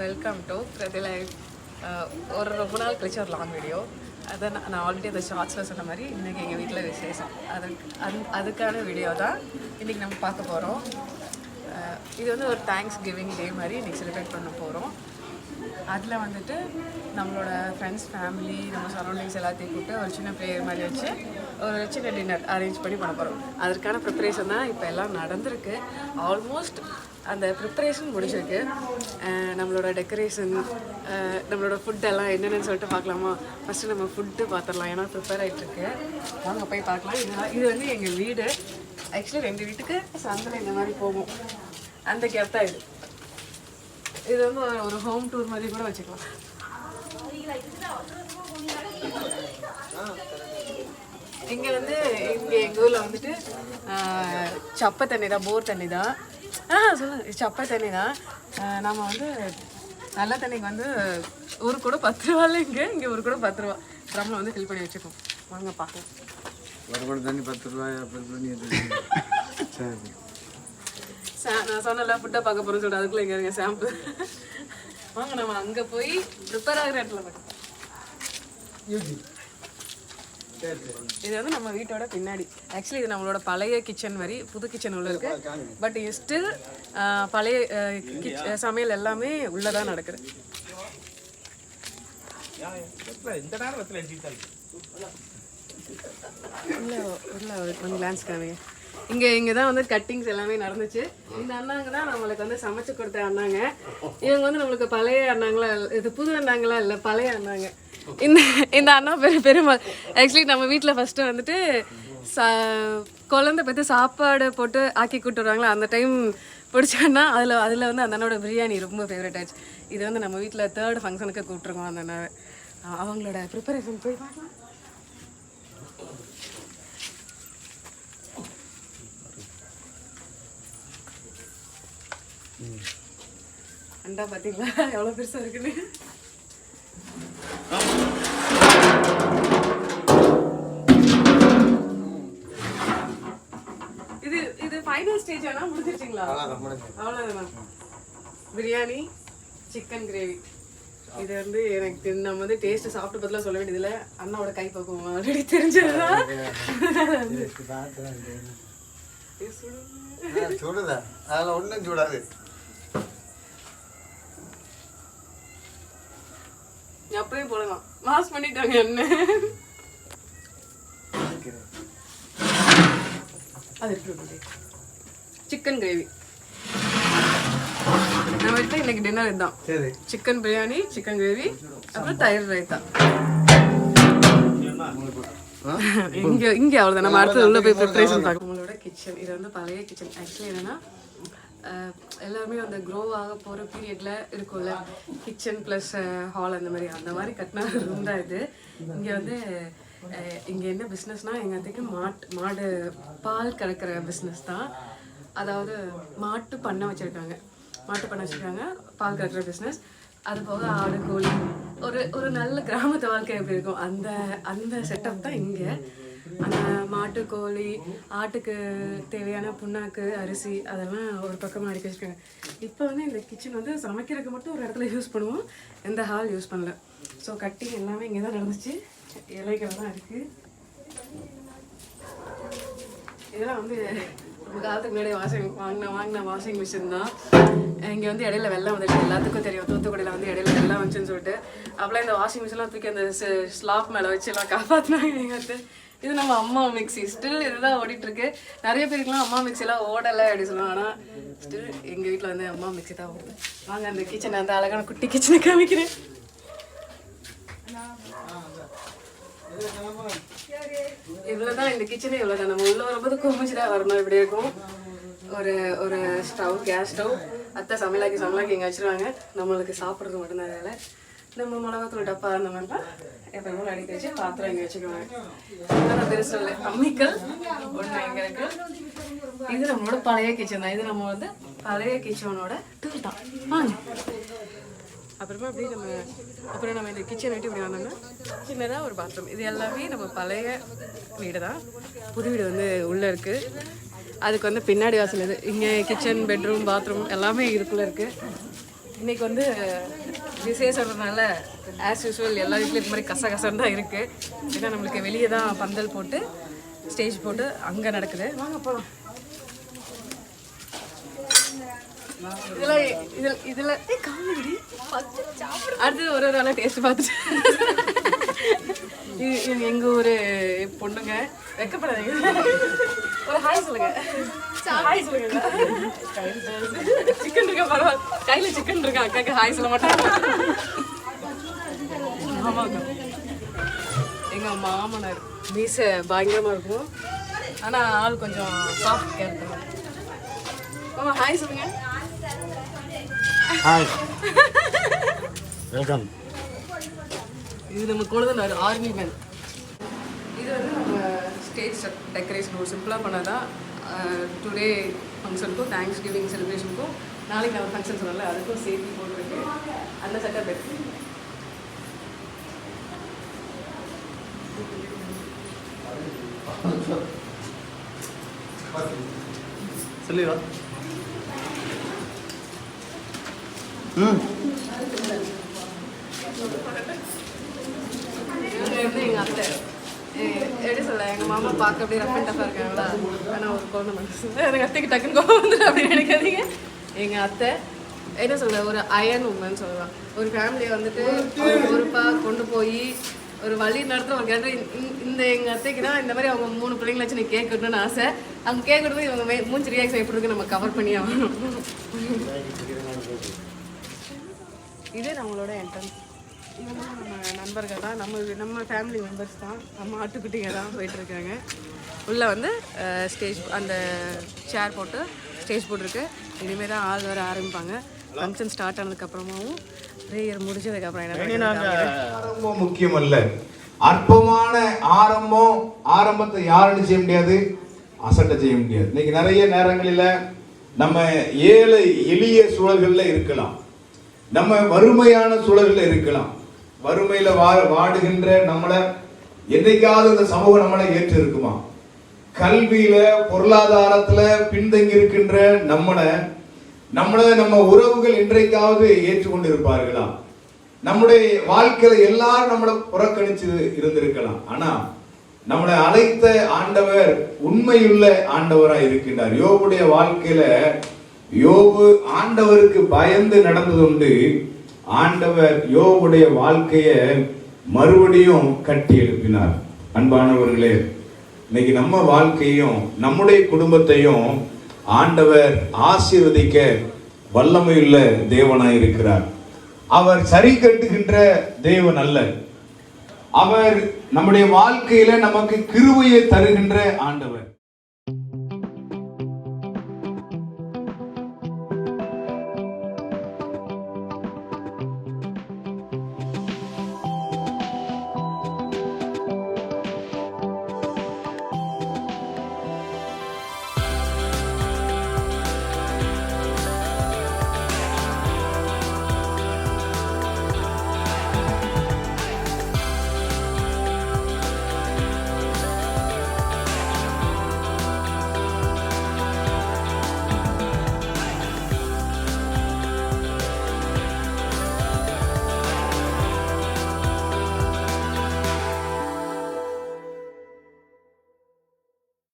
Welcome to பிரதி life ஒரு ரொம்ப நாள் கழிச்சு ஒரு லாங் வீடியோ அதை நான் நான் ஆல்ரெடி அந்த ஷார்ட்ஸில் சொன்ன மாதிரி இன்றைக்கி எங்கள் வீட்டில் விசேஷம். அதுக்கு அந் அதுக்கான வீடியோ தான் இன்றைக்கி நம்ம பார்க்க போகிறோம் uh, இது வந்து ஒரு தேங்க்ஸ் கிவிங் டே மாதிரி இன்றைக்கி செலிப்ரேட் பண்ண போகிறோம் அதில் வந்துட்டு நம்மளோட ஃப்ரெண்ட்ஸ் ஃபேமிலி நம்ம சரௌண்டிங்ஸ் எல்லாத்தையும் கூப்பிட்டு ஒரு சின்ன ப்ரேயர் மாதிரி வச்சு ஒரு சின்ன டின்னர் அரேஞ்ச் பண்ணி பண்ண போகிறோம் அதற்கான ப்ரிப்பரேஷன் தான் இப்போ எல்லாம் நடந்திருக்கு. ஆல்மோஸ்ட் அந்த ப்ரிப்பரேஷன் முடிச்சிருக்கு நம்மளோட டெக்கரேஷன் நம்மளோட ஃபுட்டெல்லாம் என்னென்னு சொல்லிட்டு பார்க்கலாமா? ஃபஸ்ட்டு நம்ம ஃபுட்டு பார்த்துடலாம். ஏன்னா ப்ரிப்பேர் ஆகிட்டுருக்கு வாங்க போய் பார்க்கலாம். இது இது வந்து எங்கள் வீடு. ஆக்சுவலி ரெண்டு வீட்டுக்கு சந்தில் இந்த மாதிரி போகும். அந்த கேப் தான் இது. இது வந்து ஒரு- ஹோம் டூர் மாதிரி கூட வச்சுக்கலாம். இங்கே வந்து இங்கே எங்கள் ஊரில் வந்துட்டு சப்பை தண்ணி தான் போர் தண்ணி தான் ஆ சொல்லுங்க. சப்பை தண்ணி தான் நம்ம வந்து நல்ல தண்ணிக்கு வந்து ஒரு கூட பத்து ரூபால இங்க இங்க ஒரு கூட பத்து ரூபா. ட்ரம்ல வந்து ஃபில் பண்ணி வச்சுக்கோம் வாங்க பார்க்கலாம் ஒரு குடம் தண்ணி பத்து ரூபாய். சரி. நான் சொன்னல ஃபுட்டை பார்க்க போறேன்னு சொல்லிட்டு அதுக்குள்ள இங்க இருங்க சாம்பிள் வாங்க நம்ம அங்க போய் ப்ரிப்பேர் ஆகிற இடத்துல பார்க்கலாம் இது வந்து நம்ம வீட்டோட பின்னாடி. ஆக்சுவலி இது நம்மளோட பழைய கிச்சன் மாதிரி புது கிச்சன் உள்ள இருக்கு. பட் ஸ்டில் பழைய சமையல் எல்லாமே உள்ளதான் நடக்குது. உள்ள உள்ள ஒரு கிளான்ஸ் காமிங்க. இங்க இங்க தான் வந்து கட்டிங்ஸ் எல்லாமே நடந்துச்சு. இந்த அண்ணாங்க தான் நம்மளுக்கு வந்து சமைச்சு கொடுத்த அண்ணாங்க. இவங்க வந்து நம்மளுக்கு பழைய அண்ணாங்களா இது புது அண்ணாங்களா இல்லை பழைய அண்ணாங்க. இந்த இந்த அண்ணா பெரு பெருமாள். ஆக்சுவலி நம்ம வீட்டில் ஃபஸ்ட்டு வந்துட்டு சா குழந்தை பற்றி சாப்பாடு போட்டு ஆக்கி கூட்டு வருவாங்களா? அந்த டைம் பிடிச்சோன்னா அதில் அதில் வந்து அந்த அண்ணனோட பிரியாணி ரொம்ப ஃபேவரட் ஆச்சு. இது வந்து நம்ம வீட்டில் தேர்ட் ஃபங்க்ஷனுக்கு கூப்பிட்ருக்கோம் அந்த அண்ணாவை. அவங்களோட ப்ரிப்பரேஷன் போய் பார்க்கலாம். அண்டா பார்த்தீங்களா எவ்வளோ பெருசாக இருக்குன்னு. ஸ்டேஜ் முடிஞ்சிருச்சுங்களா? அவ்வளோதானா பிரியாணி சிக்கன் கிரேவி இது வந்து எனக்கு நம்ம வந்து டேஸ்ட் சாப்பிட்டு பதிலாக சொல்ல வேண்டியதில்ல. அண்ணாவோட கை பக்குவம் ஆல்ரெடி தெரிஞ்சதுதான். சுடுதா? அதில் ஒன்றும் சுடாது. அப்படியே போடலாம். மாஸ் பண்ணிட்டாங்க என்ன அது சிக்கன் கிரேவி நம்ம வீட்டில் இன்னைக்கு டின்னர் இதுதான். சிக்கன் பிரியாணி சிக்கன் கிரேவி அப்புறம் தயிர் ரைத்தா. இங்க இங்க அவ்வளவுதான். நம்ம அடுத்து உள்ள போய் ப்ரிப்பரேஷன் பார்க்கலாம். உங்களோட கிச்சன் இது வந்து பழைய கிச்சன் ஆக்சுவலி என்னன்னா எல்லாருமே அந்த க்ரோ ஆக போகிற பீரியட்ல இருக்கும்ல. கிச்சன் ப்ளஸ் ஹால் அந்த மாதிரி. அந்த மாதிரி கட்டின ரூம் தான் இது. இங்கே வந்து இங்க என்ன பிஸ்னஸ்னா எங்க அத்தைக்கு மாட் மாடு பால் கறக்கிற பிஸ்னஸ் தான். அதாவது மாட்டு பண்ணை வச்சுருக்காங்க. மாட்டு பண்ணை வச்சுருக்காங்க. பால் கறக்கிற பிஸ்னஸ் அது போக ஆடு கோழி ஒரு ஒரு நல்ல கிராமத்து வாழ்க்கை எப்படி இருக்கும்? அந்த அந்த செட்டப் தான் இங்கே. அந்த மாட்டு கோழி ஆட்டுக்கு தேவையான புண்ணாக்கு அரிசி அதெல்லாம் ஒரு பக்கமாக அடுக்கி வச்சுருக்காங்க. இப்போ வந்து இந்த கிச்சன் வந்து சமைக்கிறதுக்கு மட்டும் ஒரு இடத்துல யூஸ் பண்ணுவோம். எந்த ஹால் யூஸ் பண்ணல. ஸோ கட்டிங் எல்லாமே இங்கே தான் நடந்துச்சு. இலைகள் தான் இருக்குது இதெல்லாம் வந்து ரொம்ப காலத்துக்கு முன்னாடி வாஷிங் வாங்கின வாங்கின வாஷிங் மிஷின் தான். இங்கே வந்து இடையில வெள்ளம் வந்துச்சு எல்லாத்துக்கும் தெரியும். தூத்துக்குடியில் வந்து இடையில வெள்ளம் வந்துச்சுன்னு சொல்லிட்டு. அப்போலாம் இந்த வாஷிங் மிஷின்லாம் தூக்கி அந்த ஸ்லாப் மேலே வச்சு எல்லாம் காப்பாற்றினாங்க எங்கள். இது நம்ம அம்மா மிக்ஸி ஸ்டில் இதுதான் ஓடிட்டு இருக்கு நிறைய பேருக்குலாம் அம்மா மிக்ஸிலாம் ஓடலை அப்படி சொல்லுவாங்க. ஆனால் ஸ்டில் எங்கள் வீட்டில் வந்து அம்மா மிக்ஸி தான் ஓடுது. வாங்க அந்த கிச்சன் அந்த அழகான குட்டி கிச்சனை காமிக்கிறேன். இவ்வளோதான் இந்த கிச்சனே இவ்வளோதான் நம்ம உள்ள வரும்போது குமிச்சு வரணும் இப்படி இருக்கும். ஒரு ஒரு ஸ்டவ் கேஸ் ஸ்டவ் அத்தை சமையலாக்கி சமையலாக்கி இங்கே வச்சிருவாங்க. நம்மளுக்கு சாப்பிட்றது மட்டும்தான் வேலை. நம்ம மிளகாத்தூள் டப்பா அந்த மாதிரிலாம் எப்போ அடிக்க வச்சு பாத்திரம் இங்கே வச்சுக்குவாங்க. பெருசு இல்லை. அம்மிக்கல் ஒன்று இங்கே இருக்கு. இது நம்மளோட பழைய கிச்சன் தான். இது நம்ம வந்து பழைய கிச்சனோட டூ தான். வாங்க. அப்புறமா அப்படியே நம்ம அப்புறம் நம்ம இந்த கிச்சன் விட்டு இப்படி வந்தோம்னா சின்னதாக ஒரு பாத்ரூம் இது எல்லாமே நம்ம பழைய வீடு தான் புது வீடு வந்து உள்ளே இருக்குது அதுக்கு வந்து பின்னாடி வாசல் இது. இங்கே கிச்சன் பெட்ரூம் பாத்ரூம் எல்லாமே இதுக்குள்ளே இருக்குது இன்றைக்கி வந்து விசேஷம்னால ஆஸ் யூஸ்வல் எல்லா வீட்லையும் இது மாதிரி கச கசன்னு தான் இருக்குது ஏன்னா நம்மளுக்கு வெளியே தான் பந்தல் போட்டு ஸ்டேஜ் போட்டு அங்கே நடக்குது. வாங்க போகலாம் இதில் இதில் இதில் காமெடி. அடுத்து ஒரு ஒரு நாளாக டேஸ்ட் பார்த்துட்டு. இது எங்கள் ஊர் பொண்ணுங்க. வெக்கப்படாதீங்க. ஒரு ஹாய் சொல்லுங்க. ஹாய் சொல்லுங்க. சிக்கன் இருக்கா பரவாயில்ல. கையில் சிக்கன் இருக்கா? அக்காக்கு ஹாய் சொல்ல மாட்டாங்க. ஆமாக்கா எங்கள் மாமனார் மீசை பயங்கரமாக இருக்கும். ஆனால் ஆள் கொஞ்சம் சாஃப்ட் கேரக்டர் மாமா ஹாய் சொல்லுங்க. ஹாய் வெல்கம் இது நம்ம கொழுந்தனார் ஆர்மி மேன் இது வந்து நம்ம ஸ்டேஜ் டெக்கரேஷன் ஒரு சிம்பிளாக பண்ணதான் டுடே ஃபங்க்ஷனுக்கும் தேங்க்ஸ் கிவிங் செலிப்ரேஷனுக்கும் நாளைக்கு நம்ம ஃபங்க்ஷன் சொன்னல அதுக்கும் சேர்த்து போட்டிருக்கு. அந்த செட்டப் இருக்கு சொல்லிடுவா? ம் எங்கள் அத்தை எ- எப்படி சொல்ல எங்கள் மாமா பார்க்க அப்படியே ரஃப் அண்ட் டஃபாக இருக்காங்களா? ஆனால் ஒரு குழந்தை மனசு எனக்கு அத்தைக்கு டக்குன்னு கோவம் வந்துடும் அப்படின்னு நினைக்காதீங்க. எங்கள் அத்தை என்ன சொல்ல ஒரு அயன் உமன் சொல்லலாம் ஒரு ஃபேமிலியை வந்துட்டு ஒரு பொறுப்பாக கொண்டு போய் ஒரு வழி நடத்துகிற ஒரு கேட்டு இந்த எங்கள் அத்தைக்கு தான் இந்த மாதிரி அவங்க மூணு பிள்ளைங்களை வச்சு நீ கேக் கட்டணும்னு ஆசை. அவங்க கேக் கட்டும்போது இவங்க மே- மூஞ்சி ரியாக்ஷன் எப்படி இருக்கு நம்ம கவர் பண்ணி ஆகணும். இதே நம்மளோட என்ட்ரன்ஸ் இவங்களும் நம்ம நண்பர்கள் தான். நம்ம நம்ம ஃபேமிலி மெம்பர்ஸ் தான். நம்ம ஆட்டுக்குட்டிங்க தான் போயிட்டுருக்காங்க. உள்ளே வந்து ஸ்டேஜ் அந்த சேர் போட்டு ஸ்டேஜ் போட்டிருக்கு. இனிமேல் தான் ஆள் வர ஆரம்பிப்பாங்க. ஃபங்க்ஷன் ஸ்டார்ட் ஆனதுக்கப்புறமாவும் ப்ரேயர் முடிஞ்சதுக்கப்புறம் என்ன ஆரம்பம் முக்கியம் அல்ல அற்பமான ஆரம்பம். ஆரம்பத்தை யாரும் செய்ய முடியாது. அசட்டை செய்ய முடியாது. இன்னைக்கு நிறைய நேரங்களில நம்ம ஏழை எளிய சூழல்கள்ல இருக்கலாம். நம்ம வறுமையான சூழலில் இருக்கலாம். வறுமையில வா வாடுகின்ற நம்மளை என்னைக்காவது இந்த சமூகம் நம்மளை ஏற்று இருக்குமா கல்வியில பொருளாதாரத்துல பின்தங்கி இருக்கின்ற நம்மளை நம்மளை நம்ம உறவுகள் இன்றைக்காவது ஏற்றுக்கொண்டு இருப்பார்களா நம்முடைய வாழ்க்கையில எல்லாரும் நம்மளை புறக்கணிச்சு இருந்திருக்கலாம். ஆனா நம்மளை அழைத்த ஆண்டவர் உண்மையுள்ள ஆண்டவராக இருக்கின்றார். யோகுடைய வாழ்க்கையில யோபு ஆண்டவருக்கு பயந்து நடந்ததுண்டு ஆண்டவர் யோவுடைய வாழ்க்கையை மறுபடியும் கட்டி எழுப்பினார். அன்பானவர்களே இன்னைக்கு நம்ம வாழ்க்கையும் நம்முடைய குடும்பத்தையும் ஆண்டவர் ஆசீர்வதிக்க வல்லமையுள்ள தேவனாய் இருக்கிறார். அவர் சரி கட்டுகின்ற தேவன் அல்ல. அவர் நம்முடைய வாழ்க்கையில நமக்கு கிருவையை தருகின்ற ஆண்டவர்.